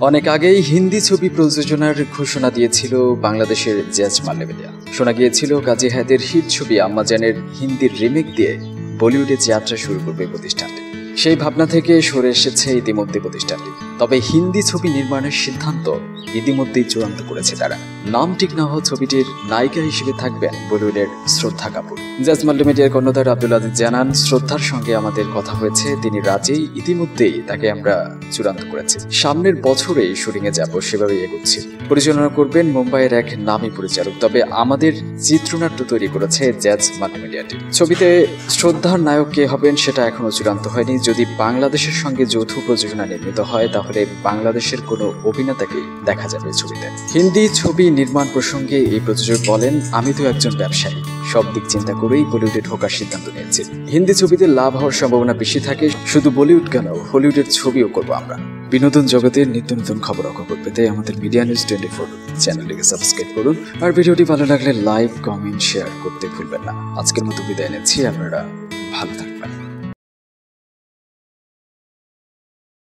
অনেক আগেই হিন্দি ছবি প্রযোজনার ঘোষণা দিয়েছিল বাংলাদেশের জ্যাজ মাল্লেমিডিয়া শোনা গিয়েছিল গাজী হায়দের হিট ছবি আম্মাজানের হিন্দির রিমেক দিয়ে বলিউডে যাত্রা শুরু করবে প্রতিষ্ঠানটি। সেই ভাবনা থেকে সরে এসেছে ইতিমধ্যে প্রতিষ্ঠানটি। তবে হিন্দি ছবি নির্মাণের সিদ্ধান্ত ইতিমধ্যেই চূড়ান্ত করেছে তারা। নাম ঠিক না হওয়া ছবিটির নায়িকা হিসেবে থাকবেন বলিউডের শ্রদ্ধা কাপুর। জাজ মাল্টিমিডিয়ার কর্ণধার আব্দুল আজিজ জানান, শ্রদ্ধার সঙ্গে আমাদের কথা হয়েছে, তিনি রাজেই ইতিমধ্যেই তাকে আমরা চূড়ান্ত করেছি। সামনের বছরেই শুটিং এ যাব, সেভাবেই এগোচ্ছি। পরিচালনা করবেন মুম্বাইয়ের এক নামী পরিচালক, তবে আমাদের চিত্রনাট্য তৈরি করেছে জ্যাজ মাল্টিমিডিয়াটি ছবিতে শ্রদ্ধার নায়ক কে হবেন সেটা এখনও চূড়ান্ত হয়নি। যদি বাংলাদেশের সঙ্গে যৌথ প্রযোজনা নির্মিত হয় তাহলে বাংলাদেশের কোনো অভিনেতাকে দেখা যাবে ছবিতে। হিন্দি ছবি নির্মাণ প্রসঙ্গে এই প্রযোজক বলেন, আমি তো একজন ব্যবসায়ী। সব দিক চিন্তা করেই বলিউডে ঢোকার সিদ্ধান্ত নিয়েছি। হিন্দি ছবিতে লাভ হওয়ার সম্ভাবনা বেশি থাকে, শুধু বলিউড কেন, হলিউডের ছবিও করব আমরা। বিনোদন জগতের নিত্য নতুন খবর খবর পেতে আমাদের মিডিয়া নিউজ টোয়েন্টি ফোর চ্যানেলটিকে সাবস্ক্রাইব করুন। আর ভিডিওটি ভালো লাগলে লাইক, কমেন্ট, শেয়ার করতে ভুলবেন না। আজকের মতো বিদায় নিচ্ছি, আপনারা ভালো থাকবেন।